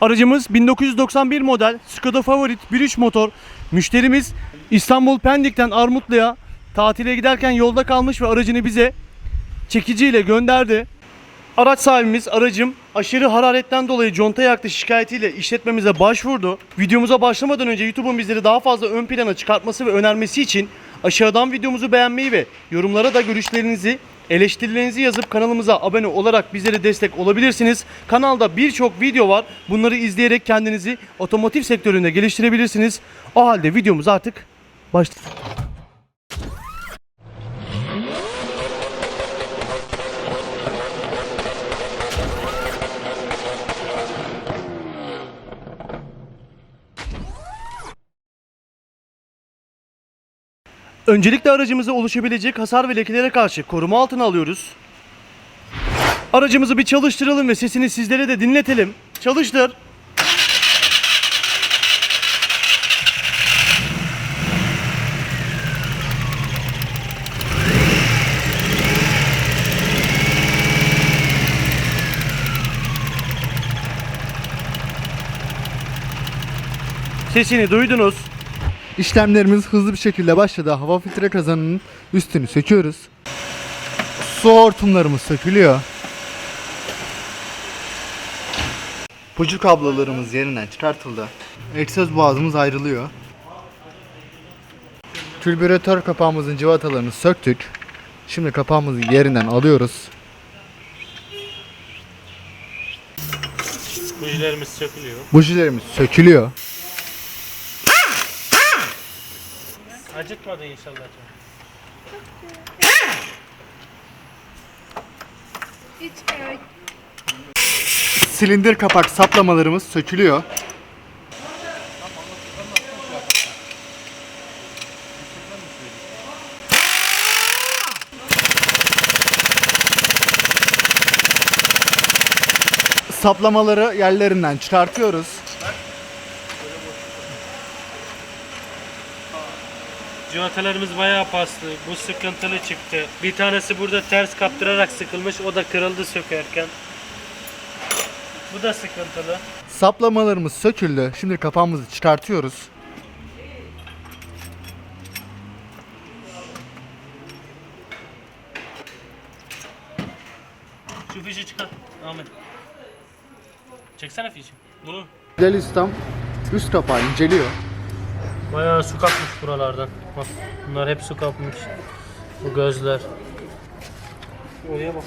Aracımız 1991 model Skoda Favorit 1.3 motor. Müşterimiz İstanbul Pendik'ten Armutlu'ya tatile giderken yolda kalmış ve aracını bize çekiciyle gönderdi. Araç sahibimiz aracım aşırı hararetten dolayı conta yaktı şikayetiyle işletmemize başvurdu. Videomuza başlamadan önce YouTube'un bizleri daha fazla ön plana çıkartması ve önermesi için aşağıdan videomuzu beğenmeyi ve yorumlara da görüşlerinizi, eleştirilerinizi yazıp kanalımıza abone olarak bizlere destek olabilirsiniz. Kanalda birçok video var. Bunları izleyerek kendinizi otomotiv sektöründe geliştirebilirsiniz. O halde videomuz artık başlasın. Öncelikle aracımıza oluşabilecek hasar ve lekelere karşı koruma altına alıyoruz. Aracımızı bir çalıştıralım ve sesini sizlere de dinletelim. Çalıştır. Sesini duydunuz. İşlemlerimiz hızlı bir şekilde başladı. Hava filtre kazanının üstünü söküyoruz. Su hortumlarımız sökülüyor. Pucu kablolarımız yerinden çıkartıldı. Egzoz boğazımız ayrılıyor. Tülbüratör kapağımızın civatalarını söktük. Şimdi kapağımızı yerinden alıyoruz. Bujilerimiz sökülüyor. Bujilerimiz sökülüyor. Acıtmadı inşallah. canım. Silindir kapak saplamalarımız sökülüyor. Saplamaları yerlerinden çıkartıyoruz. Civatalarımız bayağı paslı. Bu sıkıntılı çıktı. Bir tanesi burada ters kaptırarak sıkılmış. O da kırıldı sökerken. Bu da sıkıntılı. Saplamalarımız söküldü. Şimdi kapağımızı çıkartıyoruz. Şu fişi çıkar. Ahmet. Çeksene fişi. Bunu. Del ustam üst kapağı inceliyor. Bayağı su kapmış buralardan. Bak bunlar hep su kapmış. Bu gözler. Oraya bak.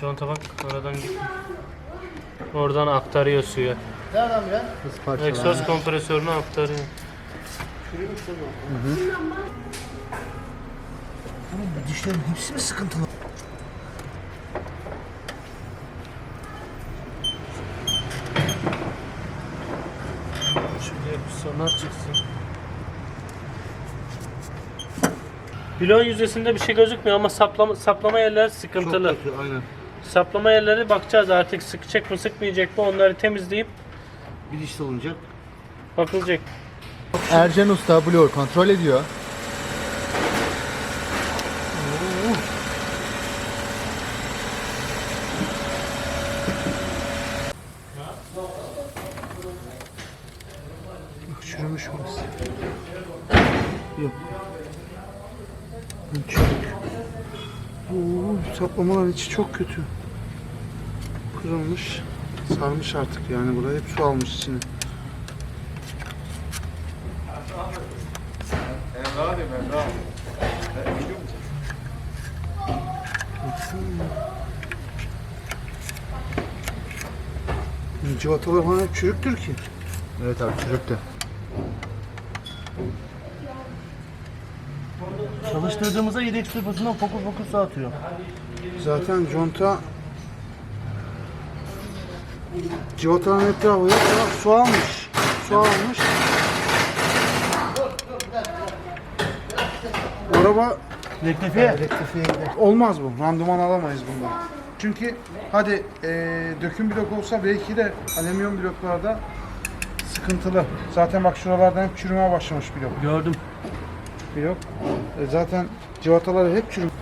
Conta bak aradan gitmiş. Oradan aktarıyor suyu. Hız parçaları. Egzoz kompresörünü aktarıyor. Dişlerin hepsi mi sıkıntılı? Sonar çıksın. Bloğun yüzdesinde bir şey gözükmüyor ama saplama, saplama yerler sıkıntılı. aynen. Saplama yerleri bakacağız artık sıkacak mı sıkmayacak mı onları temizleyip Bir diş olunacak. bakılacak. Ercan Usta bloğu kontrol ediyor. Çürümüş burası. Yok. Çürük. Oo, saplamaların içi çok kötü. Kırılmış. Sarmış artık yani buraya. Hep su almış içine. Baksana. Civatalar falan hep çürüktür ki. Evet abi çürüktü. Çalıştırdığımızda yedek sırfasından fokus fokus atıyor. Zaten conta civataların etrafı yok su almış. Su almış. Araba Rektifiye. olmaz bu. Randıman alamayız bundan. Çünkü hadi eee döküm blok olsa belki de alüminyum bloklarda sıkıntılı. Zaten bak şuralardan hep çürümeye başlamış blok. Gördüm. Blok. E zaten civataları hep çürümüş.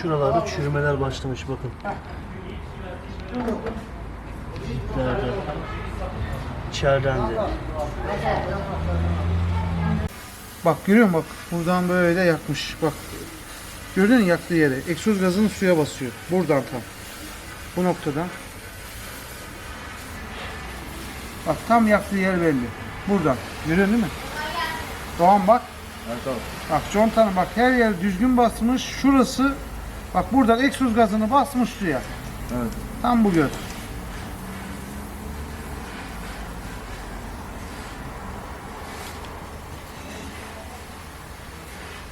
Şuralarda çürümeler başlamış bakın. Nerede? İçeriden de. Bak görüyor musun bak buradan böyle yakmış bak. Gördün mü yaktığı yeri? Egzoz gazını suya basıyor. Buradan tam. Bu noktadan. Bak tam yaktığı yer belli. Buradan. Görüyor değil mi? Doğan bak. Bak contanı bak her yer düzgün basmış. Şurası bak buradan egzoz gazını basmış suya. Evet. Tam bu göz.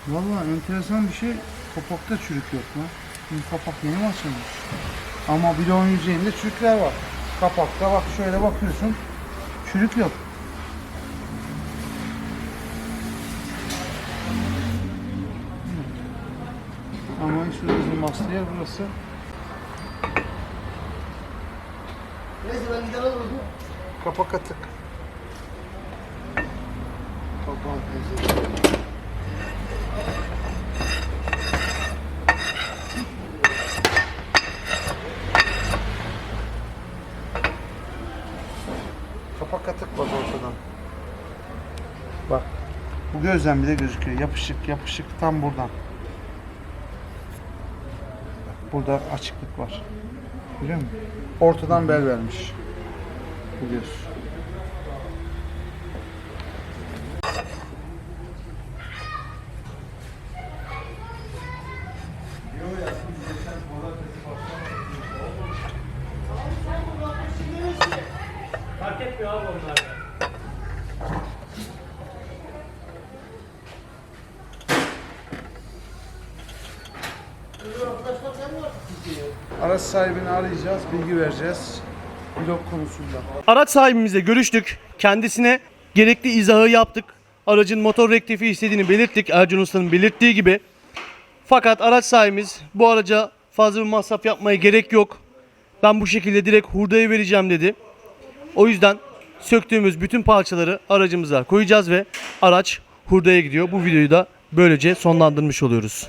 Vallahi enteresan bir şey. Kapakta çürük yok lan. Şimdi kapak yeni mi açılmış? Ama bloğun yüzeyinde çürükler var. Kapakta bak şöyle bakıyorsun. Çürük yok. Ama şu bizim bastığı yer burası. Kapak atık. Kapak Kapak atık bak ortadan. Bak. Bu gözden bile gözüküyor. Yapışık yapışık tam buradan. Burada açıklık var. Görüyor musun? Ortadan bel vermiş. Göz. Fark etmiyor abi onlar. Araç sahibini arayacağız, bilgi vereceğiz. Blok konusunda. Araç sahibimizle görüştük. Kendisine gerekli izahı yaptık. Aracın motor rektifi istediğini belirttik. Ercan Usta'nın belirttiği gibi. Fakat araç sahibimiz bu araca fazla bir masraf yapmaya gerek yok. Ben bu şekilde direkt hurdaya vereceğim dedi. O yüzden söktüğümüz bütün parçaları aracımıza koyacağız ve araç hurdaya gidiyor. Bu videoyu da böylece sonlandırmış oluyoruz.